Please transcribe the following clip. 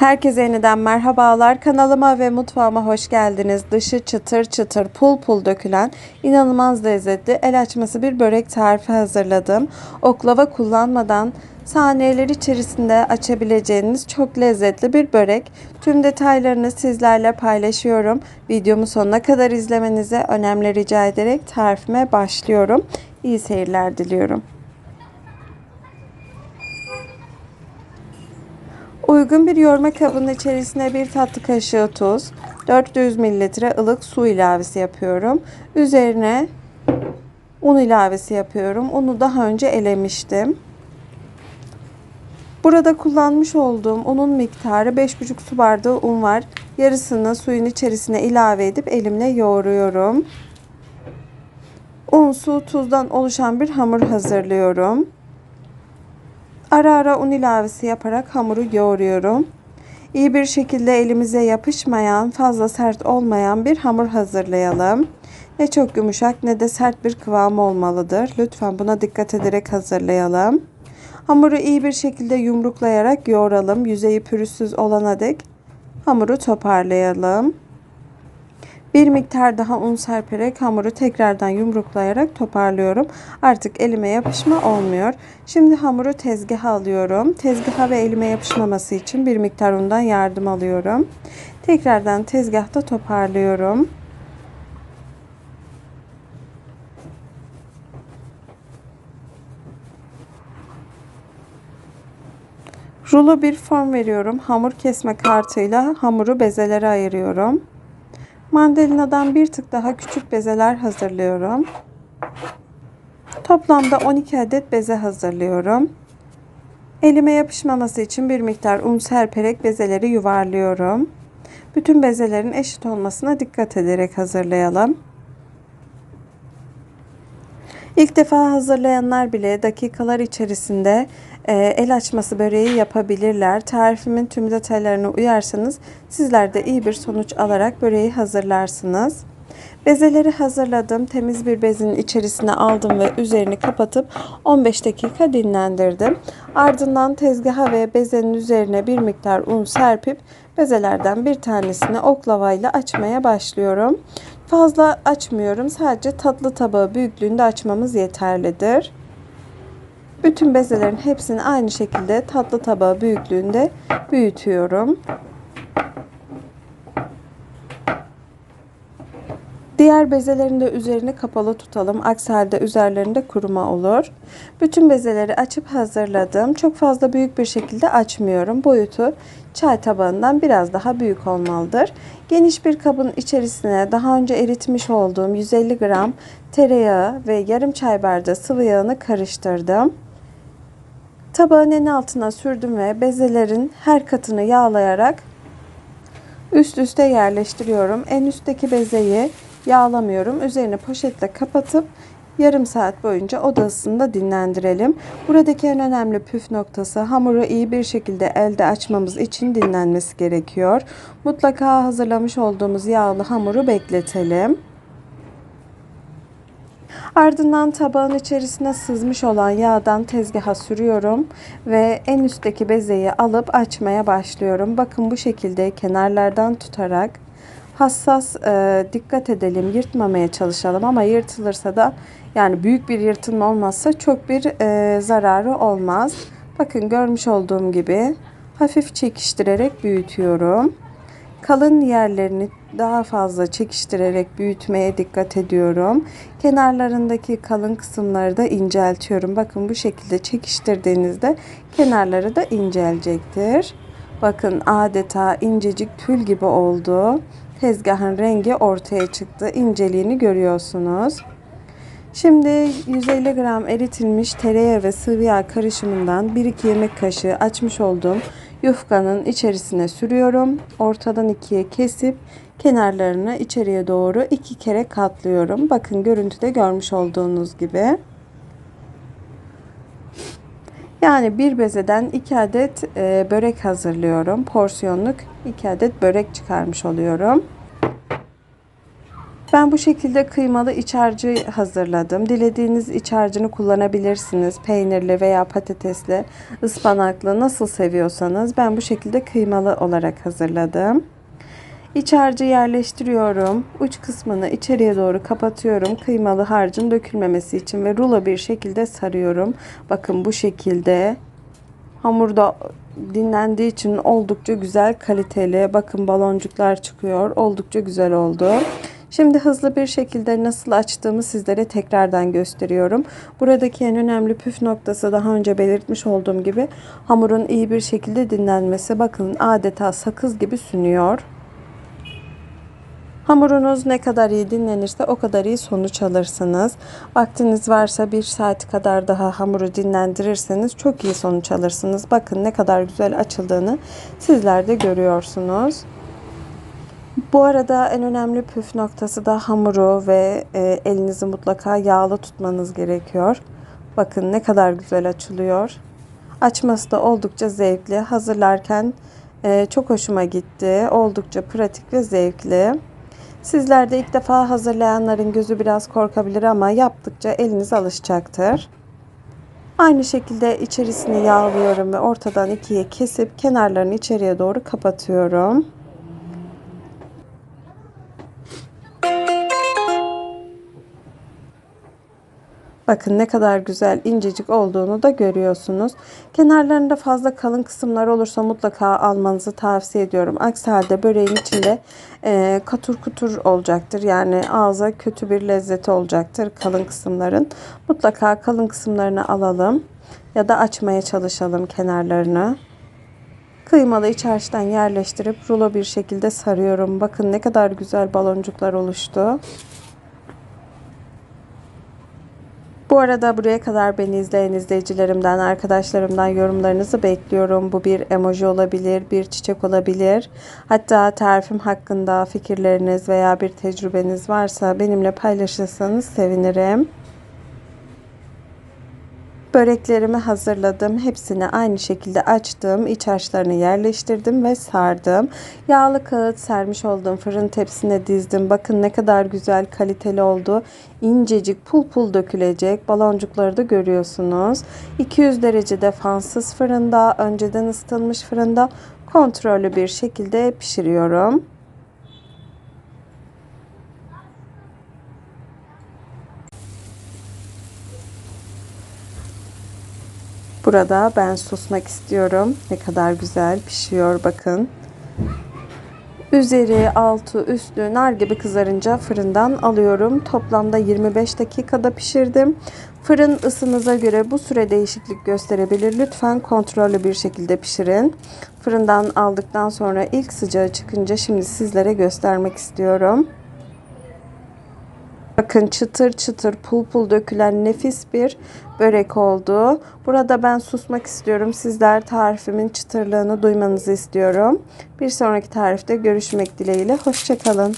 Herkese yeniden merhabalar. Kanalıma ve mutfağıma hoş geldiniz. Dışı çıtır çıtır pul pul dökülen inanılmaz lezzetli el açması bir börek tarifi hazırladım. Oklava kullanmadan saniyeler içerisinde açabileceğiniz çok lezzetli bir börek. Tüm detaylarını sizlerle paylaşıyorum. Videomu sonuna kadar izlemenizi önemli rica ederek tarifime başlıyorum. İyi seyirler diliyorum. Uygun bir yoğurma kabının içerisine bir tatlı kaşığı tuz, 400 mililitre ılık su ilavesi yapıyorum. Üzerine un ilavesi yapıyorum. Unu daha önce elemiştim. Burada kullanmış olduğum unun miktarı 5,5 su bardağı un var. Yarısını suyun içerisine ilave edip elimle yoğuruyorum. Un, su, tuzdan oluşan bir hamur hazırlıyorum. Ara ara un ilavesi yaparak hamuru yoğuruyorum. İyi bir şekilde elimize yapışmayan, fazla sert olmayan bir hamur hazırlayalım. Ne çok yumuşak ne de sert bir kıvam olmalıdır. Lütfen buna dikkat ederek hazırlayalım. Hamuru iyi bir şekilde yumruklayarak yoğuralım. Yüzeyi pürüzsüz olana dek hamuru toparlayalım. Bir miktar daha un serperek hamuru tekrardan yumruklayarak toparlıyorum. Artık elime yapışma olmuyor. Şimdi hamuru tezgaha alıyorum. Tezgaha ve elime yapışmaması için bir miktar undan yardım alıyorum. Tekrardan tezgahta toparlıyorum. Rulo bir form veriyorum. Hamur kesme kartıyla hamuru bezelere ayırıyorum. Mandalinadan bir tık daha küçük bezeler hazırlıyorum. Toplamda 12 adet beze hazırlıyorum. Elime yapışmaması için bir miktar un serperek bezeleri yuvarlıyorum. Bütün bezelerin eşit olmasına dikkat ederek hazırlayalım. İlk defa hazırlayanlar bile dakikalar içerisinde e, el açması böreği yapabilirler. Tarifimin tüm detaylarına uyarsanız sizler de iyi bir sonuç alarak böreği hazırlarsınız. Bezeleri hazırladım. Temiz bir bezin içerisine aldım ve üzerini kapatıp 15 dakika dinlendirdim. Ardından tezgaha ve bezenin üzerine bir miktar un serpip bezelerden bir tanesini oklavayla açmaya başlıyorum. Fazla açmıyorum. Sadece tatlı tabağı büyüklüğünde açmamız yeterlidir. Bütün bezelerin hepsini aynı şekilde tatlı tabağı büyüklüğünde büyütüyorum. Diğer bezelerin de üzerini kapalı tutalım. Aksi halde üzerlerinde kuruma olur. Bütün bezeleri açıp hazırladım. Çok fazla büyük bir şekilde açmıyorum. Boyutu çay tabağından biraz daha büyük olmalıdır. Geniş bir kabın içerisine daha önce eritmiş olduğum 150 gram tereyağı ve yarım çay bardağı sıvı yağını karıştırdım. Tabağın en altına sürdüm ve bezelerin her katını yağlayarak üst üste yerleştiriyorum. En üstteki bezeyi yağlamıyorum. Üzerini poşetle kapatıp yarım saat boyunca oda ısısında dinlendirelim. Buradaki en önemli püf noktası hamuru iyi bir şekilde elde açmamız için dinlenmesi gerekiyor. Mutlaka hazırlamış olduğumuz yağlı hamuru bekletelim. Ardından tabağın içerisine sızmış olan yağdan tezgaha sürüyorum ve en üstteki bezeyi alıp açmaya başlıyorum. Bakın bu şekilde kenarlardan tutarak hassas e, dikkat edelim yırtmamaya çalışalım ama yırtılırsa da yani büyük bir yırtılma olmazsa çok bir e, zararı olmaz. Bakın görmüş olduğum gibi hafif çekiştirerek büyütüyorum. Kalın yerlerini daha fazla çekiştirerek büyütmeye dikkat ediyorum. Kenarlarındaki kalın kısımları da inceltiyorum. Bakın bu şekilde çekiştirdiğinizde kenarları da incelecektir. Bakın adeta incecik tül gibi oldu. Tezgahın rengi ortaya çıktı. İnceliğini görüyorsunuz. Şimdi 150 gram eritilmiş tereyağı ve sıvı yağ karışımından 1-2 yemek kaşığı açmış olduğum yufkanın içerisine sürüyorum. Ortadan ikiye kesip kenarlarını içeriye doğru iki kere katlıyorum. Bakın görüntüde görmüş olduğunuz gibi. Yani bir bezeden iki adet e, börek hazırlıyorum. Porsiyonluk iki adet börek çıkarmış oluyorum. Ben bu şekilde kıymalı iç harcı hazırladım. Dilediğiniz iç harcını kullanabilirsiniz. Peynirli veya patatesli, ıspanaklı nasıl seviyorsanız ben bu şekilde kıymalı olarak hazırladım. İç harcı yerleştiriyorum. Uç kısmını içeriye doğru kapatıyorum. Kıymalı harcın dökülmemesi için ve rulo bir şekilde sarıyorum. Bakın bu şekilde. Hamurda dinlendiği için oldukça güzel kaliteli. Bakın baloncuklar çıkıyor. Oldukça güzel oldu. Şimdi hızlı bir şekilde nasıl açtığımı sizlere tekrardan gösteriyorum. Buradaki en önemli püf noktası daha önce belirtmiş olduğum gibi hamurun iyi bir şekilde dinlenmesi. Bakın adeta sakız gibi sünüyor. Hamurunuz ne kadar iyi dinlenirse o kadar iyi sonuç alırsınız. Vaktiniz varsa bir saat kadar daha hamuru dinlendirirseniz çok iyi sonuç alırsınız. Bakın ne kadar güzel açıldığını sizler de görüyorsunuz. Bu arada en önemli püf noktası da hamuru ve e, elinizi mutlaka yağlı tutmanız gerekiyor. Bakın ne kadar güzel açılıyor. Açması da oldukça zevkli. Hazırlarken e, çok hoşuma gitti. Oldukça pratik ve zevkli. Sizler de ilk defa hazırlayanların gözü biraz korkabilir ama yaptıkça eliniz alışacaktır. Aynı şekilde içerisini yağlıyorum ve ortadan ikiye kesip kenarlarını içeriye doğru kapatıyorum. Bakın ne kadar güzel incecik olduğunu da görüyorsunuz. Kenarlarında fazla kalın kısımlar olursa mutlaka almanızı tavsiye ediyorum. Aksi halde böreğin içinde e, katur kutur olacaktır. Yani ağza kötü bir lezzeti olacaktır kalın kısımların. Mutlaka kalın kısımlarını alalım ya da açmaya çalışalım kenarlarını. Kıymalı iç harçtan yerleştirip rulo bir şekilde sarıyorum. Bakın ne kadar güzel baloncuklar oluştu. Bu arada buraya kadar beni izleyen izleyicilerimden, arkadaşlarımdan yorumlarınızı bekliyorum. Bu bir emoji olabilir, bir çiçek olabilir. Hatta tarifim hakkında fikirleriniz veya bir tecrübeniz varsa benimle paylaşırsanız sevinirim. Böreklerimi hazırladım. Hepsini aynı şekilde açtım. İç harçlarını yerleştirdim ve sardım. Yağlı kağıt sermiş olduğum fırın tepsine dizdim. Bakın ne kadar güzel kaliteli oldu. İncecik pul pul dökülecek. Baloncukları da görüyorsunuz. 200 derecede fansız fırında, önceden ısıtılmış fırında kontrollü bir şekilde pişiriyorum. Burada ben susmak istiyorum. Ne kadar güzel pişiyor bakın. Üzeri, altı, üstü nar gibi kızarınca fırından alıyorum. Toplamda 25 dakikada pişirdim. Fırın ısınıza göre bu süre değişiklik gösterebilir. Lütfen kontrollü bir şekilde pişirin. Fırından aldıktan sonra ilk sıcağı çıkınca şimdi sizlere göstermek istiyorum. Bakın çıtır çıtır pul pul dökülen nefis bir börek oldu. Burada ben susmak istiyorum. Sizler tarifimin çıtırlığını duymanızı istiyorum. Bir sonraki tarifte görüşmek dileğiyle. Hoşçakalın.